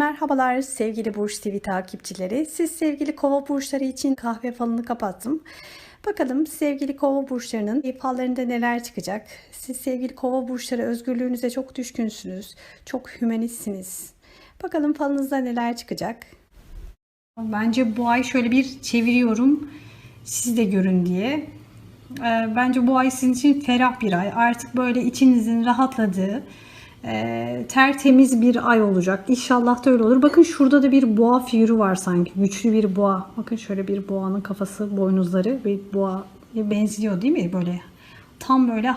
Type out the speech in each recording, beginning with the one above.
Merhabalar sevgili Burç TV takipçileri. Siz sevgili kova burçları için kahve falını kapattım. Bakalım sevgili kova burçlarının fallarında neler çıkacak? Siz sevgili kova burçları özgürlüğünüze çok düşkünsünüz. Çok hümanistsiniz. Bakalım falınızda neler çıkacak? Bence bu ay şöyle bir çeviriyorum. Siz de görün diye. Ee, Bence bu ay sizin için ferah bir ay. Artık böyle içinizin rahatladığı, e, tertemiz bir ay olacak. İnşallah da öyle olur. Bakın şurada da bir boğa figürü var sanki. Güçlü bir boğa. Bakın şöyle bir boğanın kafası, boynuzları bir boğa benziyor değil mi? Böyle tam böyle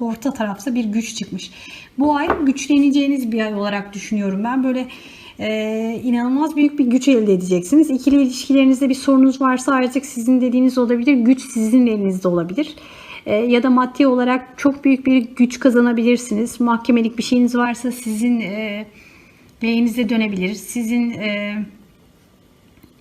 orta tarafta bir güç çıkmış. Bu ay güçleneceğiniz bir ay olarak düşünüyorum. Ben böyle e, inanılmaz büyük bir güç elde edeceksiniz. İkili ilişkilerinizde bir sorunuz varsa artık sizin dediğiniz olabilir. Güç sizin elinizde olabilir. E, ya da maddi olarak çok büyük bir güç kazanabilirsiniz. Mahkemelik bir şeyiniz varsa sizin e, lehinize dönebilir. Sizin e,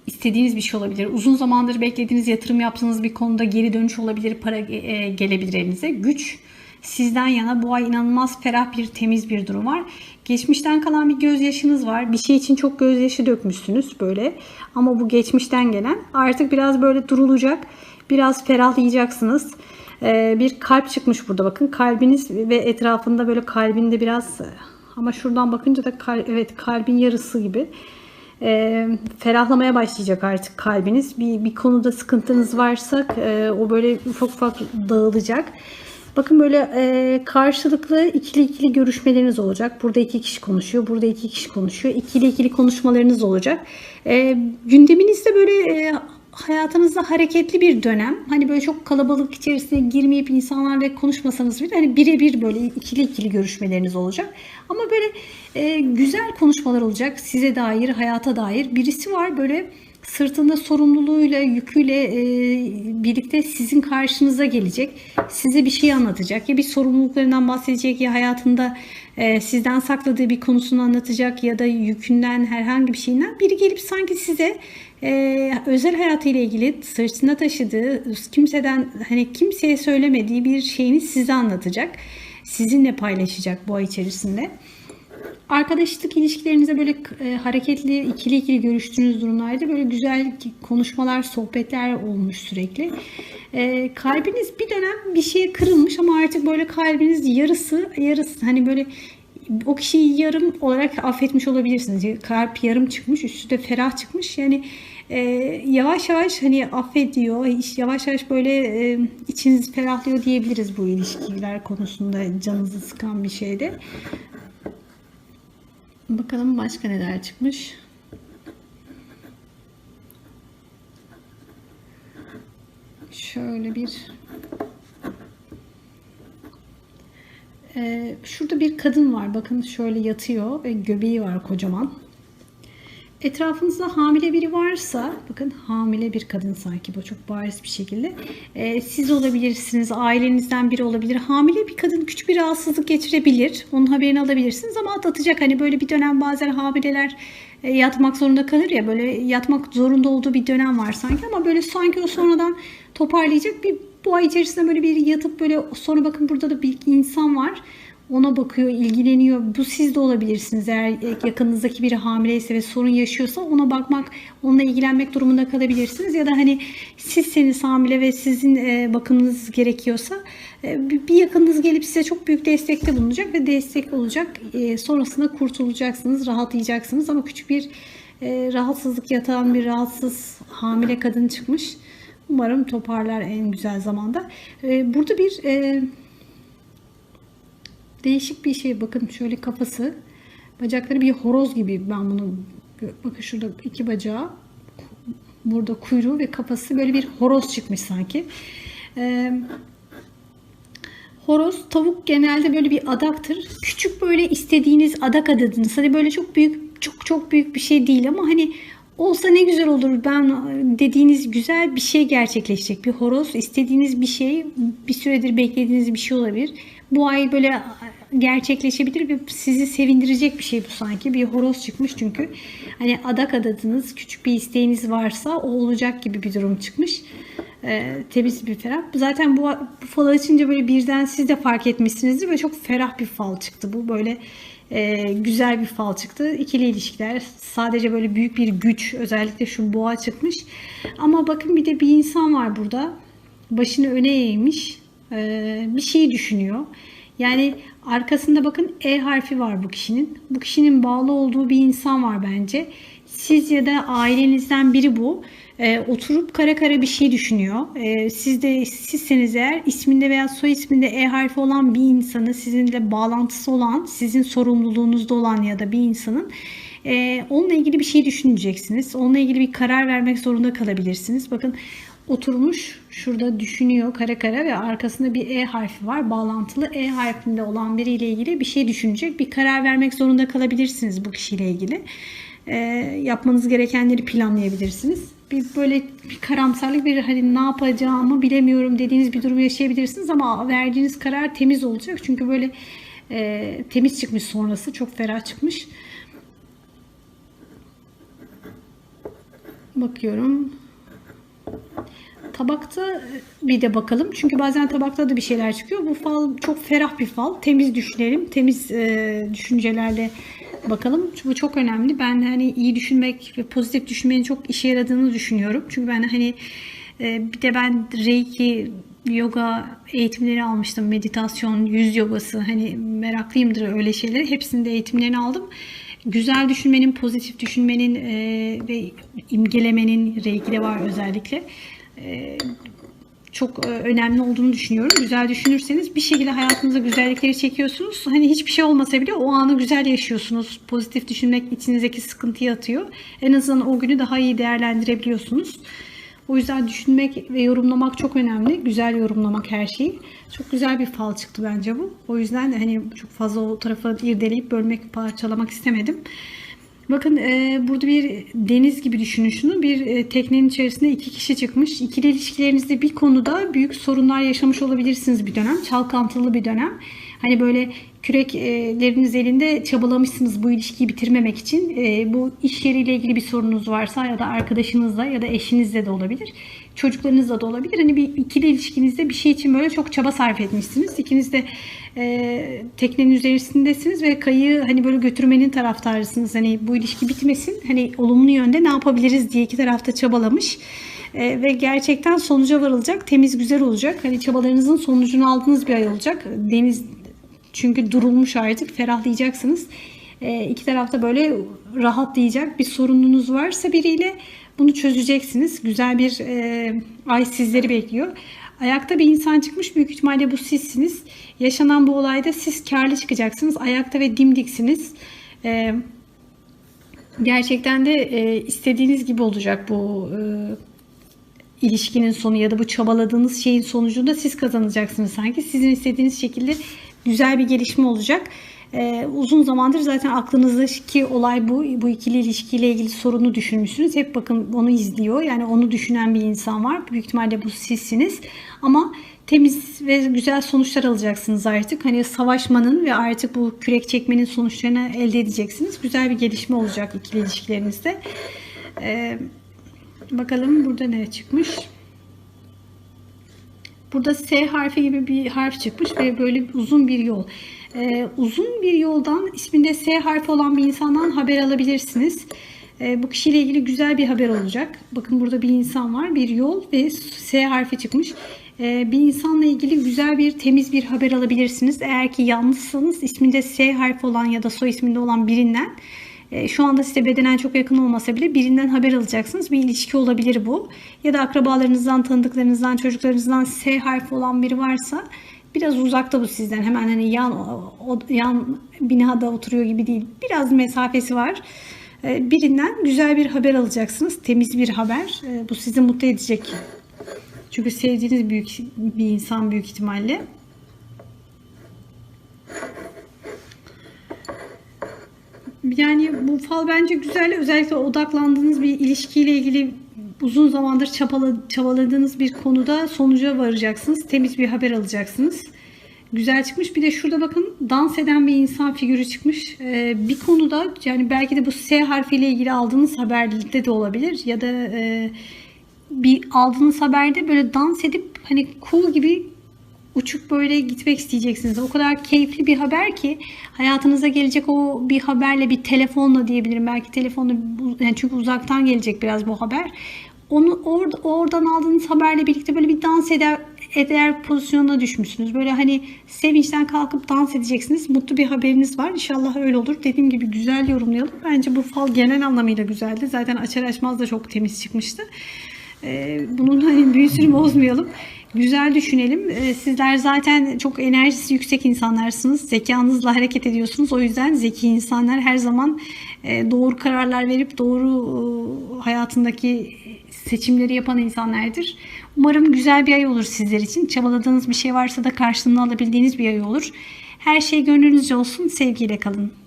istediğiniz bir şey olabilir. Uzun zamandır beklediğiniz yatırım yaptığınız bir konuda geri dönüş olabilir. Para e, gelebilir elinize. Güç sizden yana bu ay inanılmaz ferah bir temiz bir durum var. Geçmişten kalan bir gözyaşınız var. Bir şey için çok gözyaşı dökmüşsünüz böyle. Ama bu geçmişten gelen artık biraz böyle durulacak. Biraz ferahlayacaksınız. Ee, bir kalp çıkmış burada bakın. Kalbiniz ve etrafında böyle kalbinde biraz ama şuradan bakınca da kal, evet kalbin yarısı gibi e, ferahlamaya başlayacak artık kalbiniz. Bir, bir konuda sıkıntınız varsa e, o böyle ufak ufak dağılacak. Bakın böyle e, karşılıklı ikili ikili görüşmeleriniz olacak. Burada iki kişi konuşuyor, burada iki kişi konuşuyor. İkili ikili konuşmalarınız olacak. E, gündeminizde böyle e, hayatınızda hareketli bir dönem. Hani böyle çok kalabalık içerisine girmeyip insanlarla konuşmasanız bile hani birebir böyle ikili ikili görüşmeleriniz olacak. Ama böyle e, güzel konuşmalar olacak size dair, hayata dair. Birisi var böyle sırtında sorumluluğuyla, yüküyle e, birlikte sizin karşınıza gelecek. Size bir şey anlatacak. Ya bir sorumluluklarından bahsedecek ya hayatında e, sizden sakladığı bir konusunu anlatacak ya da yükünden herhangi bir şeyinden biri gelip sanki size e, özel hayatıyla ilgili sırtında taşıdığı kimseden hani kimseye söylemediği bir şeyini size anlatacak. Sizinle paylaşacak bu ay içerisinde. Arkadaşlık ilişkilerinize böyle e, hareketli, ikili ikili görüştüğünüz durumlarda böyle güzel konuşmalar, sohbetler olmuş sürekli. E, kalbiniz bir dönem bir şeye kırılmış ama artık böyle kalbiniz yarısı, yarısı hani böyle o kişiyi yarım olarak affetmiş olabilirsiniz. Kalp yarım çıkmış, üstü de ferah çıkmış. Yani e, yavaş yavaş hani affediyor, yavaş yavaş böyle e, içiniz ferahlıyor diyebiliriz bu ilişkiler konusunda canınızı sıkan bir şeyde. Bakalım başka neler çıkmış. Şöyle bir ee, şurada bir kadın var. Bakın şöyle yatıyor ve göbeği var kocaman. Etrafınızda hamile biri varsa, bakın hamile bir kadın sanki bu çok bariz bir şekilde. Ee, siz olabilirsiniz, ailenizden biri olabilir. Hamile bir kadın küçük bir rahatsızlık geçirebilir. Onun haberini alabilirsiniz ama atlatacak. Hani böyle bir dönem bazen hamileler e, yatmak zorunda kalır ya böyle yatmak zorunda olduğu bir dönem var sanki ama böyle sanki o sonradan toparlayacak bir bu ay içerisinde böyle bir yatıp böyle sonra bakın burada da bir insan var ona bakıyor, ilgileniyor. Bu siz de olabilirsiniz. Eğer yakınınızdaki biri hamileyse ve sorun yaşıyorsa ona bakmak, onunla ilgilenmek durumunda kalabilirsiniz. Ya da hani sizseniz hamile ve sizin e, bakımınız gerekiyorsa e, bir yakınınız gelip size çok büyük destekte bulunacak ve destek olacak. E, sonrasında kurtulacaksınız, rahatlayacaksınız ama küçük bir rahatsızlık yatan bir rahatsız hamile kadın çıkmış. Umarım toparlar en güzel zamanda. Burada bir Değişik bir şey. Bakın şöyle kafası. Bacakları bir horoz gibi. Ben bunu bakın şurada iki bacağı. Burada kuyruğu ve kafası böyle bir horoz çıkmış sanki. Ee, horoz tavuk genelde böyle bir adaktır. Küçük böyle istediğiniz adak adadınız. Hani böyle çok büyük çok çok büyük bir şey değil ama hani olsa ne güzel olur ben dediğiniz güzel bir şey gerçekleşecek. Bir horoz istediğiniz bir şey bir süredir beklediğiniz bir şey olabilir. Bu ay böyle gerçekleşebilir ve sizi sevindirecek bir şey bu sanki. Bir horoz çıkmış çünkü. Hani adak adadınız, küçük bir isteğiniz varsa o olacak gibi bir durum çıkmış. Ee, temiz bir ferah. Zaten bu, bu fal açınca böyle birden siz de fark etmişsinizdir ve çok ferah bir fal çıktı. Bu böyle Ee, güzel bir fal çıktı. İkili ilişkiler sadece böyle büyük bir güç özellikle şu boğa çıkmış. Ama bakın bir de bir insan var burada. Başını öne eğmiş. Ee, bir şey düşünüyor. Yani arkasında bakın E harfi var bu kişinin. Bu kişinin bağlı olduğu bir insan var bence. Siz ya da ailenizden biri bu. Ee, oturup kara kara bir şey düşünüyor. Ee, siz de sizseniz eğer isminde veya soy isminde E harfi olan bir insanı sizinle bağlantısı olan, sizin sorumluluğunuzda olan ya da bir insanın e, onunla ilgili bir şey düşüneceksiniz. Onunla ilgili bir karar vermek zorunda kalabilirsiniz. Bakın oturmuş şurada düşünüyor kara kara ve arkasında bir E harfi var. Bağlantılı E harfinde olan biriyle ilgili bir şey düşünecek. Bir karar vermek zorunda kalabilirsiniz bu kişiyle ilgili. E, yapmanız gerekenleri planlayabilirsiniz. Bir böyle bir karamsarlık bir hani ne yapacağımı bilemiyorum dediğiniz bir durum yaşayabilirsiniz ama verdiğiniz karar temiz olacak. Çünkü böyle e, temiz çıkmış sonrası çok ferah çıkmış. Bakıyorum. Tabakta bir de bakalım. Çünkü bazen tabakta da bir şeyler çıkıyor. Bu fal çok ferah bir fal. Temiz düşünelim. Temiz e, düşüncelerle bakalım. Bu çok önemli. Ben hani iyi düşünmek ve pozitif düşünmenin çok işe yaradığını düşünüyorum. Çünkü ben hani e, bir de ben Reiki yoga eğitimleri almıştım. Meditasyon, yüz yogası. Hani meraklıyımdır öyle şeyleri. Hepsinde eğitimlerini aldım güzel düşünmenin, pozitif düşünmenin e, ve imgelemenin reiki var özellikle. E, çok e, önemli olduğunu düşünüyorum. Güzel düşünürseniz bir şekilde hayatınıza güzellikleri çekiyorsunuz. Hani hiçbir şey olmasa bile o anı güzel yaşıyorsunuz. Pozitif düşünmek içinizdeki sıkıntıyı atıyor. En azından o günü daha iyi değerlendirebiliyorsunuz. O yüzden düşünmek ve yorumlamak çok önemli. Güzel yorumlamak her şeyi. Çok güzel bir fal çıktı bence bu. O yüzden de hani çok fazla o tarafa irdeleyip bölmek, parçalamak istemedim. Bakın e, burada bir deniz gibi düşünün şunu. Bir e, teknenin içerisinde iki kişi çıkmış. İkili ilişkilerinizde bir konuda büyük sorunlar yaşamış olabilirsiniz bir dönem. Çalkantılı bir dönem. Hani böyle kürekleriniz elinde çabalamışsınız bu ilişkiyi bitirmemek için. E, bu iş yeriyle ilgili bir sorunuz varsa ya da arkadaşınızla ya da eşinizle de olabilir. Çocuklarınızla da olabilir. Hani bir ikili ilişkinizde bir şey için böyle çok çaba sarf etmişsiniz. İkiniz de e, teknenin üzerindesiniz ve kayığı hani böyle götürmenin taraftarısınız. Hani bu ilişki bitmesin. Hani olumlu yönde ne yapabiliriz diye iki tarafta çabalamış. E, ve gerçekten sonuca varılacak. Temiz güzel olacak. Hani çabalarınızın sonucunu aldığınız bir ay olacak. Deniz çünkü durulmuş artık ferahlayacaksınız. E, iki tarafta böyle rahatlayacak bir sorununuz varsa biriyle bunu çözeceksiniz. Güzel bir e, ay sizleri bekliyor. Ayakta bir insan çıkmış. Büyük ihtimalle bu sizsiniz. Yaşanan bu olayda siz karlı çıkacaksınız. Ayakta ve dimdiksiniz. E, gerçekten de e, istediğiniz gibi olacak bu e, ilişkinin sonu ya da bu çabaladığınız şeyin sonucunda siz kazanacaksınız sanki. Sizin istediğiniz şekilde güzel bir gelişme olacak. Ee, uzun zamandır zaten aklınızdaki olay bu. Bu ikili ilişkiyle ilgili sorunu düşünmüşsünüz. Hep bakın onu izliyor. Yani onu düşünen bir insan var. Büyük ihtimalle bu sizsiniz. Ama temiz ve güzel sonuçlar alacaksınız artık. Hani savaşmanın ve artık bu kürek çekmenin sonuçlarını elde edeceksiniz. Güzel bir gelişme olacak ikili ilişkilerinizde. Ee, bakalım burada ne çıkmış? Burada S harfi gibi bir harf çıkmış ve böyle uzun bir yol. Ee, uzun bir yoldan isminde S harfi olan bir insandan haber alabilirsiniz. Ee, bu kişiyle ilgili güzel bir haber olacak. Bakın burada bir insan var, bir yol ve S harfi çıkmış. Ee, bir insanla ilgili güzel bir temiz bir haber alabilirsiniz. Eğer ki yalnızsanız isminde S harfi olan ya da soy isminde olan birinden şu anda size bedenen çok yakın olmasa bile birinden haber alacaksınız. Bir ilişki olabilir bu. Ya da akrabalarınızdan, tanıdıklarınızdan, çocuklarınızdan S harfi olan biri varsa biraz uzakta bu sizden. Hemen hani yan o, yan binada oturuyor gibi değil. Biraz mesafesi var. E, birinden güzel bir haber alacaksınız. Temiz bir haber. E, bu sizi mutlu edecek. Çünkü sevdiğiniz büyük bir insan büyük ihtimalle. Yani bu fal bence güzel. Özellikle odaklandığınız bir ilişkiyle ilgili uzun zamandır çabala, çabaladığınız bir konuda sonuca varacaksınız. Temiz bir haber alacaksınız. Güzel çıkmış. Bir de şurada bakın dans eden bir insan figürü çıkmış. Ee, bir konuda yani belki de bu S harfiyle ilgili aldığınız haberde de olabilir. Ya da e, bir aldığınız haberde böyle dans edip hani cool gibi uçup böyle gitmek isteyeceksiniz. O kadar keyifli bir haber ki hayatınıza gelecek o bir haberle bir telefonla diyebilirim. Belki telefonla yani çünkü uzaktan gelecek biraz bu haber. Onu orada oradan aldığınız haberle birlikte böyle bir dans eder eder pozisyonuna düşmüşsünüz. Böyle hani sevinçten kalkıp dans edeceksiniz. Mutlu bir haberiniz var. İnşallah öyle olur. Dediğim gibi güzel yorumlayalım. Bence bu fal genel anlamıyla güzeldi. Zaten açar açmaz da çok temiz çıkmıştı. Ee, bunun hani büyüsünü bozmayalım. Güzel düşünelim. Ee, Sizler zaten çok enerjisi yüksek insanlarsınız. Zekanızla hareket ediyorsunuz. O yüzden zeki insanlar her zaman e, doğru kararlar verip doğru e, hayatındaki seçimleri yapan insanlardır. Umarım güzel bir ay olur sizler için. Çabaladığınız bir şey varsa da karşılığını alabildiğiniz bir ay olur. Her şey gönlünüzce olsun. Sevgiyle kalın.